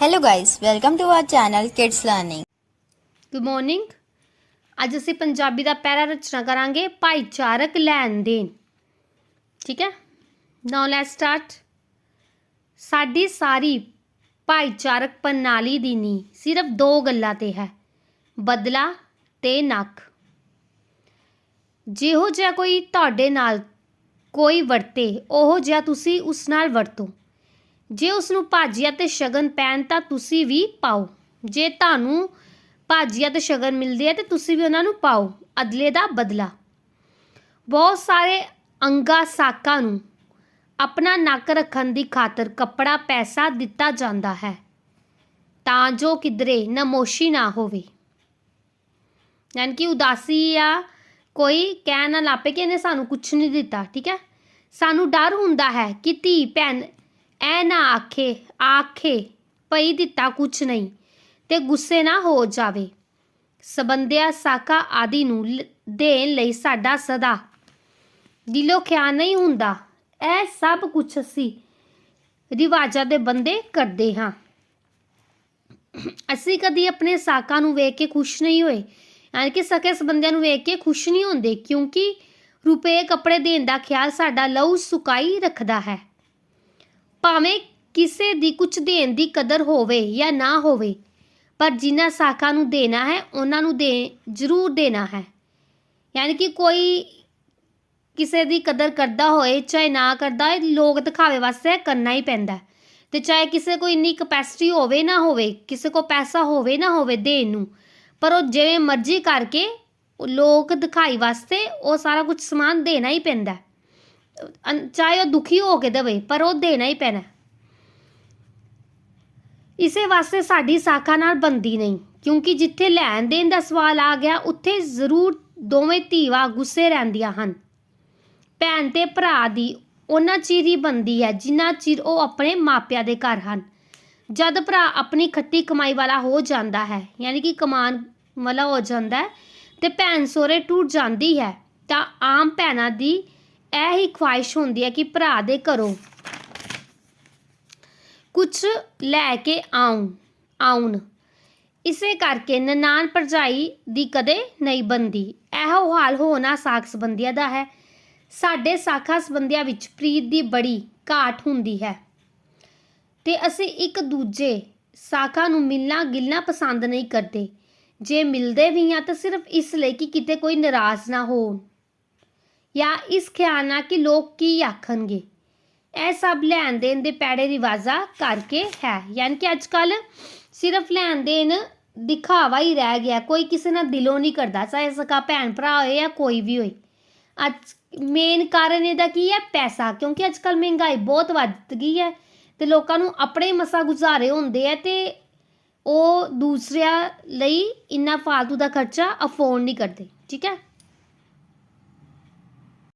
Hello guys, welcome to our channel Kids Learning. Good morning ਅੱਜ ਅਸੀਂ ਪੰਜਾਬੀ ਦਾ ਪਹਿਲਾ ਰਚਨਾ ਕਰਾਂਗੇ ਭਾਈਚਾਰਕ ਲੈਣ ਦੇਣ। ਠੀਕ ਹੈ? ਨਾਓ ਲੈਟਸ ਸਟਾਰਟ ਸਾਡੀ ਸਾਰੀ ਭਾਈਚਾਰਕ ਪ੍ਰਣਾਲੀ ਦੀ ਨੀ ਸਿਰਫ ਦੋ ਗੱਲਾਂ ਤੇ ਹੈ ਬਦਲਾ ਤੇ ਨੱਕ। ਜਿਹੋ ਜਿਹਾ ਕੋਈ ਤੁਹਾਡੇ ਨਾਲ ਕੋਈ ਵਰਤੇ ਉਹੋ ਜਿਹਾ ਤੁਸੀਂ ਉਸ ਨਾਲ ਵਰਤੋ। ਜੇ ਉਸ ਨੂੰ ਭਾਜੀਆ ਤੇ ਸ਼ਗਨ ਪੈਣ ਤਾਂ ਤੁਸੀਂ ਵੀ ਪਾਓ। ਜੇ ਤੁਹਾਨੂੰ ਭਾਜੀਆ ਤੇ ਸ਼ਗਨ ਮਿਲਦੇ ਆ ਤੇ ਤੁਸੀਂ ਵੀ ਉਹਨਾਂ ਨੂੰ ਪਾਓ, ਅਦਲੇ ਦਾ ਬਦਲਾ। ਬਹੁਤ ਸਾਰੇ ਅੰਗਾ ਸਾਕਾਂ ਨੂੰ ਆਪਣਾ ਨੱਕ ਰੱਖਣ ਦੀ ਖਾਤਰ ਕੱਪੜਾ, ਪੈਸਾ ਦਿੱਤਾ ਜਾਂਦਾ ਹੈ, ਤਾਂ ਜੋ ਕਿਧਰੇ ਨਮੋਸ਼ੀ ਨਾ ਹੋਵੇ। ਯਾਨੀ ਕਿ ਉਦਾਸੀ ਆ, ਕੋਈ ਕਹਿ ਨਾ ਲਾਪੇ ਕਿ ਇਹਨੇ ਸਾਨੂੰ ਕੁਝ ਨਹੀਂ ਦਿੱਤਾ, ਠੀਕ ਹੈ? ਸਾਨੂੰ ਡਰ ਹੁੰਦਾ ਹੈ ਕਿ ਧੀ ਭੈਣ ਐ ਨਾ ਆਖੇ ਆਖੇ, ਪਈ ਦਿੱਤਾ ਕੁਛ ਨਹੀਂ ਤੇ ਗੁੱਸੇ ਨਾ ਹੋ ਜਾਵੇ। ਸਬੰਧਿਆ ਸਾਕਾ ਆਦਿ ਨੂੰ ਦੇਣ ਲਈ ਸਾਡਾ ਸਦਾ। ਦਿਲੋਂ ਖਿਆਲ ਨਹੀਂ ਹੁੰਦਾ ਇਹ ਸਭ ਕੁਝ ਅਸੀਂ ਰਿਵਾਜਾਂ ਦੇ ਬੰਦੇ ਕਰਦੇ ਹਾਂ। ਅਸੀਂ ਕਦੀ ਆਪਣੇ ਸਾਕਾਂ ਨੂੰ ਵੇਖ ਕੇ ਖੁਸ਼ ਨਹੀਂ ਹੋਏ, ਯਾਨੀ ਕਿ ਸਕੇ ਸੰਬੰਧੀਆਂ ਨੂੰ ਵੇਖ ਕੇ ਖੁਸ਼ ਨਹੀਂ ਹੁੰਦੇ, ਕਿਉਂਕਿ ਰੁਪਏ ਕੱਪੜੇ ਦੇਣ ਦਾ ਖਿਆਲ ਸਾਡਾ ਲਹੂ ਸੁਕਾਈ ਰੱਖਦਾ ਹੈ। ਭਾਵੇਂ ਕਿਸੇ ਦੀ ਕੁਝ ਦੇਣ ਦੀ ਕਦਰ ਹੋਵੇ ਜਾਂ ਨਾ ਹੋਵੇ, ਪਰ ਜਿਨ੍ਹਾਂ ਸਾਕਾਂ ਨੂੰ ਦੇਣਾ ਹੈ, ਉਹਨਾਂ ਨੂੰ ਦੇ, ਜ਼ਰੂਰ ਦੇਣਾ ਹੈ ਯਾਨੀ ਕਿ ਕੋਈ ਕਿਸੇ ਦੀ ਕਦਰ ਕਰਦਾ ਹੋਏ, ਚਾਹੇ ਨਾ ਕਰਦਾ ਹੋਏ, ਲੋਕ ਦਿਖਾਵੇ ਵਾਸਤੇ ਕਰਨਾ ਹੀ ਪੈਂਦਾ ਹੈ। ਤੇ ਚਾਹੇ ਕਿਸੇ ਕੋਈ ਇੰਨੀ ਕਪੈਸਿਟੀ ਹੋਵੇ ਨਾ ਹੋਵੇ, ਕਿਸੇ ਕੋ ਪੈਸਾ ਹੋਵੇ ਨਾ ਹੋਵੇ ਦੇਣ ਨੂੰ, ਪਰ ਉਹ ਜਿਵੇਂ ਮਰਜ਼ੀ ਕਰਕੇ ਲੋਕ ਦਿਖਾਈ ਵਾਸਤੇ ਉਹ ਸਾਰਾ ਕੁਝ ਸਮਾਨ ਦੇਣਾ ਹੀ ਪੈਂਦਾ ਚਾਹੇ ਉਹ ਦੁਖੀ ਹੋ ਕੇ ਦੇਵੇ, ਪਰ ਉਹ ਦੇਣਾ ਹੀ ਪੈਣਾ। ਇਸੇ ਵਾਸਤੇ ਸਾਡੀ ਸਾਖਾ ਨਾਲ ਬੰਦੀ ਨਹੀਂ, ਕਿਉਂਕਿ ਜਿੱਥੇ ਲੈਣ ਦੇਣ ਦਾ ਸਵਾਲ ਆ ਗਿਆ, ਉੱਥੇ ਜ਼ਰੂਰ ਦੋਵੇਂ ਧੀਵਾ ਗੁੱਸੇ ਰਹਿੰਦੀਆਂ ਹਨ। ਭੈਣ ਤੇ ਭਰਾ ਦੀ ਉਹਨਾਂ ਚਿਰ ਹੀ ਬੰਦੀ ਹੈ, ਜਿੰਨਾ ਚਿਰ ਉਹ ਆਪਣੇ ਮਾਪਿਆਂ ਦੇ ਘਰ ਹਨ। ਜਦ ਭਰਾ ਆਪਣੀ ਖੱਟੀ ਕਮਾਈ ਵਾਲਾ ਹੋ ਜਾਂਦਾ ਹੈ, ਯਾਨੀ ਕਿ ਕਮਾਨ ਵਾਲਾ ਹੋ ਜਾਂਦਾ ਹੈ, ਤੇ ਭੈਣ ਸੋਰੇ ਟੁੱਟ ਜਾਂਦੀ ਹੈ, ਤਾਂ ਆਮ ਭੈਣਾਂ ਦੀ ਇਹ ਹੀ ਖੁਆਇਸ਼ ਹੁੰਦੀ ਹੈ ਕਿ ਭਰਾ ਦੇ ਘਰੋਂ ਕੁਝ ਲੈ ਕੇ ਆਉਣ ਆਉਣ। ਇਸੇ ਕਰਕੇ ਨਨਾਣ ਭਰਜਾਈ ਦੀ ਕਦੇ ਨਹੀਂ ਬੰਦੀ ਇਹੋ ਹਾਲ ਹੋਣਾ ਸਾਖ ਸੰਬੰਧੀਆਂ ਦਾ ਹੈ। ਸਾਡੇ ਸਾਖਾ ਸੰਬੰਧੀਆਂ ਵਿੱਚ ਪ੍ਰੀਤ ਦੀ ਬੜੀ ਘਾਟ ਹੁੰਦੀ ਹੈ। ਤੇ ਅਸੀਂ ਇੱਕ ਦੂਜੇ ਸਾਖਾ ਨੂੰ ਮਿਲਣਾ ਗਿਲਣਾ ਪਸੰਦ ਨਹੀਂ ਕਰਦੇ। ਜੇ ਮਿਲਦੇ ਵੀ ਹਾਂ ਤਾਂ ਸਿਰਫ ਇਸ ਲਈ ਕਿ ਕਿਤੇ ਕੋਈ ਨਾਰਾਜ਼ ਨਾ ਹੋਣ। ਜਾਂ ਇਸ ਖਿਆਲ ਨਾਲ ਕਿ ਲੋਕ ਕੀ ਆਖਣਗੇ? ਇਹ ਸਭ ਲੈਣ ਦੇਣ ਦੇ ਪੈੜੇ ਰਿਵਾਜ਼ਾ ਕਰਕੇ ਹੈ। ਯਾਨੀ ਕਿ ਅੱਜ ਕੱਲ ਸਿਰਫ ਲੈਣ ਦੇਣ ਦਿਖਾਵਾ ਹੀ ਰਹਿ ਗਿਆ। ਕੋਈ ਕਿਸੇ ਨਾਲ ਦਿਲੋਂ ਨਹੀਂ ਕਰਦਾ। ਚਾਹੇ ਸਕਾ ਭੈਣ ਭਰਾ ਹੋਏ ਜਾਂ ਕੋਈ ਵੀ ਹੋਏ। ਅੱਜ ਮੇਨ ਕਾਰਨ ਇਹਦਾ ਕੀ ਹੈ? ਪੈਸਾ। ਕਿਉਂਕਿ ਅੱਜ ਕੱਲ ਮਹਿੰਗਾਈ ਬਹੁਤ ਵੱਧ ਗਈ ਹੈ ਤੇ ਲੋਕਾਂ ਨੂੰ ਆਪਣੇ ਮਸਾ ਗੁਜ਼ਾਰੇ ਹੁੰਦੇ ਆ ਤੇ ਉਹ ਦੂਸਰਿਆਂ ਲਈ ਇੰਨਾ ਫਾਲਤੂ ਦਾ ਖਰਚਾ ਅਫੋਰਡ ਨਹੀਂ ਕਰਦੇ। ਠੀਕ ਹੈ?